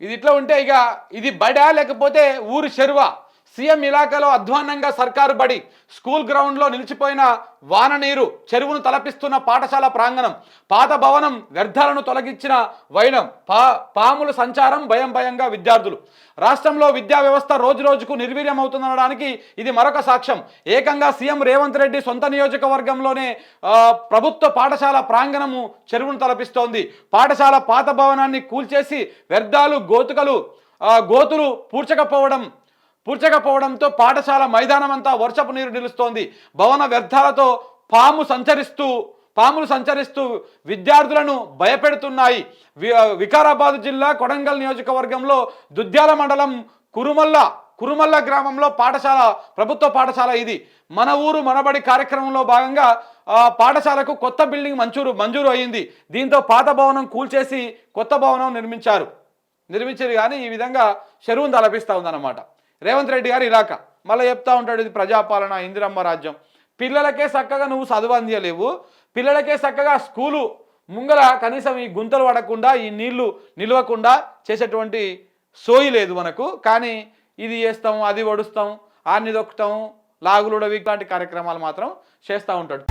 ఇది ఇట్లా ఉంటే ఇక ఇది బడా లేకపోతే ఊరు చెరువా? సీఎం ఇలాకాలో అధ్వాన్నంగా సర్కారు బడి స్కూల్ గ్రౌండ్లో నిలిచిపోయిన వాన నీరు చెరువును తలపిస్తున్న పాఠశాల ప్రాంగణం పాత భవనం వ్యర్థాలను తొలగించిన వైనం పా పాముల సంచారం భయం భయంగా విద్యార్థులు. రాష్ట్రంలో విద్యా వ్యవస్థ రోజు రోజుకు నిర్వీర్యమవుతుందనడానికి ఇది మరొక సాక్ష్యం. ఏకంగా సీఎం రేవంత్ రెడ్డి సొంత నియోజకవర్గంలోనే ప్రభుత్వ పాఠశాల ప్రాంగణము చెరువును తలపిస్తోంది. పాఠశాల పాత భవనాన్ని కూల్చేసి వ్యర్థాలు గోతుకలు గోతులు పూడ్చకపోవడం పూడ్చకపోవడంతో పాఠశాల మైదానం అంతా వర్షపు నీరు నిలుస్తోంది. భవన వ్యర్థాలతో పాము సంచరిస్తూ పాములు సంచరిస్తూ విద్యార్థులను భయపెడుతున్నాయి. వి- వికారాబాద్ జిల్లా కొడంగల్ నియోజకవర్గంలో దుద్యాల మండలం కురుమల్ల కురుమల్ల గ్రామంలో పాఠశాల ప్రభుత్వ పాఠశాల ఇది. మన ఊరు మనబడి కార్యక్రమంలో భాగంగా పాఠశాలకు కొత్త బిల్డింగ్ మంజూరు మంజూరు అయింది. దీంతో పాత భవనం కూల్చేసి కొత్త భవనం నిర్మించారు. నిర్మించారు కానీ ఈ విధంగా చెరువును తలపిస్తూ ఉందన్నమాట. రేవంత్ రెడ్డి గారు ఇలాక మళ్ళీ చెప్తా ఉంటాడు ఇది ప్రజాపాలన ఇందిరమ్మ రాజ్యం. పిల్లలకే చక్కగా నువ్వు చదువు అందియలేవు. పిల్లలకే చక్కగా స్కూలు ముంగల కనీసం ఈ గుంతలు పడకుండా ఈ నీళ్ళు నిలవకుండా చేసేటువంటి సోయి లేదు మనకు. కానీ ఇది చేస్తాం అది వడుస్తాం ఆన్ని దొక్కుతాం లాగులుడవి ఇట్లాంటి కార్యక్రమాలు మాత్రం చేస్తూ ఉంటాడు.